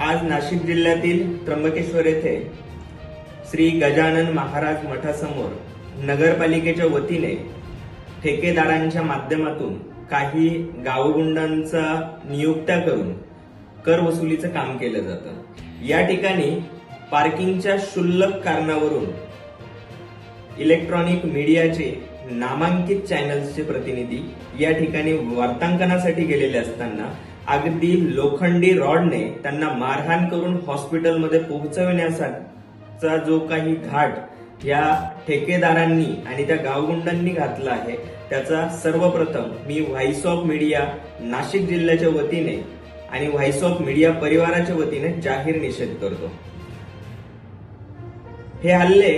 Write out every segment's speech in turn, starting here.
आज नाशिक जिल्ह्यातील त्र्यंबकेश्वर येथे श्री गजानन महाराज मठासमोर नगरपालिकेच्या वतीने ठेकेदारांच्या माध्यमातून काही गावगुंडांचा नियुक्त्या करून कर वसुलीचं काम केलं जातं. या ठिकाणी पार्किंगच्या क्षुल्लक कारणावरून इलेक्ट्रॉनिक मीडियाचे नामांकित चॅनल्सचे प्रतिनिधी या ठिकाणी वार्तांकनासाठी गेलेले असताना अगदी लोखंडी रॉडने त्यांना मारहाण करून हॉस्पिटलमध्ये पोहोचविण्याचा जो काही घाट या ठेकेदारांनी आणि त्या गावगुंडांनी घातला आहे त्याचा सर्वप्रथम मी व्हॉइस ऑफ मीडिया नाशिक जिल्ह्याच्या वतीने आणि व्हॉइस ऑफ मीडिया परिवाराच्या वतीने जाहीर निषेध करतो. हे हल्ले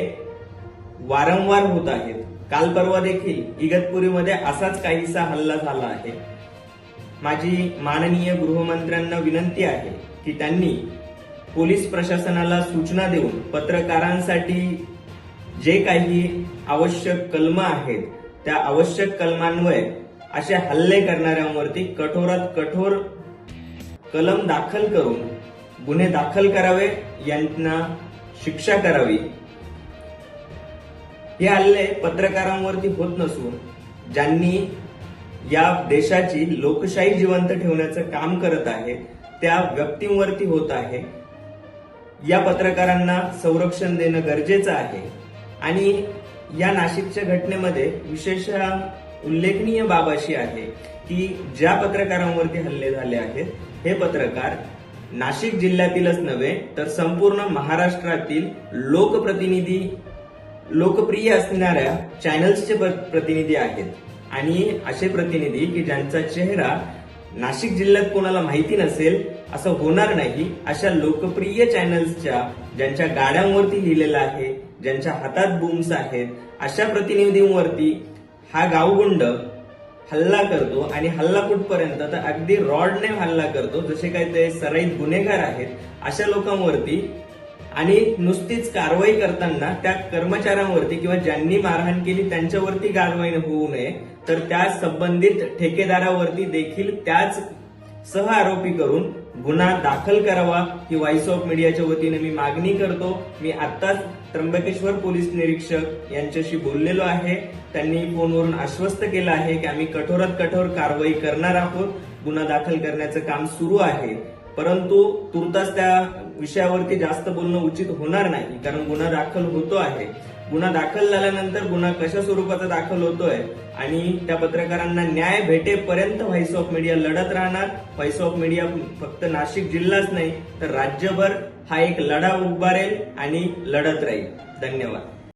वारंवार होत आहेत. काल परवा देखील इगतपुरीमध्ये असाच काहीसा हल्ला झाला आहे. माझी माननीय गृहमंत्र्यांना विनंती आहे की त्यांनी पोलीस प्रशासनाला सूचना देऊन पत्रकारांसाठी जे काही आवश्यक कलम आहेत त्या आवश्यक कलमांवर असे हल्ले करणाऱ्यांवरती कठोरात कठोर कलम दाखल करून गुन्हे दाखल करावे यांना शिक्षा करावी. हे हल्ले पत्रकारांवरती होत नसून ज्यांनी या देशाची लोकशाही जिवंत ठेवण्याचं काम करत आहे त्या व्यक्तींवरती होत आहे. या पत्रकारांना संरक्षण देणं गरजेचं आहे. आणि या नाशिकच्या घटनेमध्ये विशेष उल्लेखनीय बाब अशी आहे की ज्या पत्रकारांवरती हल्ले झाले आहेत हे पत्रकार नाशिक जिल्ह्यातीलच नव्हे तर संपूर्ण महाराष्ट्रातील लोकप्रतिनिधी लोकप्रिय असणाऱ्या चॅनल्सचे प्र- प्रतिनिधी आहेत. आणि असे प्रतिनिधी की ज्यांचा चेहरा नाशिक जिल्ह्यात कोणाला माहिती नसेल असं होणार नाही अशा लोकप्रिय चॅनल्सच्या ज्यांच्या गाड्यांवरती लिहिलेलं आहे ज्यांच्या हातात बूम्स आहेत अशा प्रतिनिधींवरती हा गावगुंड हल्ला करतो आणि हल्ला कुठपर्यंत तर अगदी रॉडने हल्ला करतो जसे काही ते सराईत गुन्हेगार आहेत अशा लोकांवरती आणि नुसतीच कारवाई करताना त्या कर्मचाऱ्यांवरती किंवा ज्यांनी मारहाण केली त्यांच्यावरती कारवाई होऊ नये तर त्या संबंधित ठेकेदारावरती देखील त्याच सह आरोपी करून गुन्हा दाखल करावा ही व्हॉइस ऑफ मीडियाच्या वतीने मी मागणी करतो. मी आत्ताच त्र्यंबकेश्वर पोलीस निरीक्षक यांच्याशी बोललेलो आहे. त्यांनी फोनवरून आश्वस्त केलं आहे की आम्ही कठोरात कठोर कारवाई करणार आहोत. गुन्हा दाखल करण्याचं काम सुरू आहे. परंतु तुर्तास त्या विषयावरती जास्त बोलणं उचित होणार नाही कारण गुन्हा दाखल होतो आहे. गुन्हा दाखल झाल्यानंतर गुन्हा कशा स्वरूपाचा दाखल होतोय आणि त्या पत्रकारांना न्याय भेटेपर्यंत व्हॉइस ऑफ मीडिया लढत राहणार. व्हॉइस ऑफ मीडिया फक्त नाशिक जिल्हाच नाही तर राज्यभर हा एक लढा उभारेल आणि लढत राहील. धन्यवाद.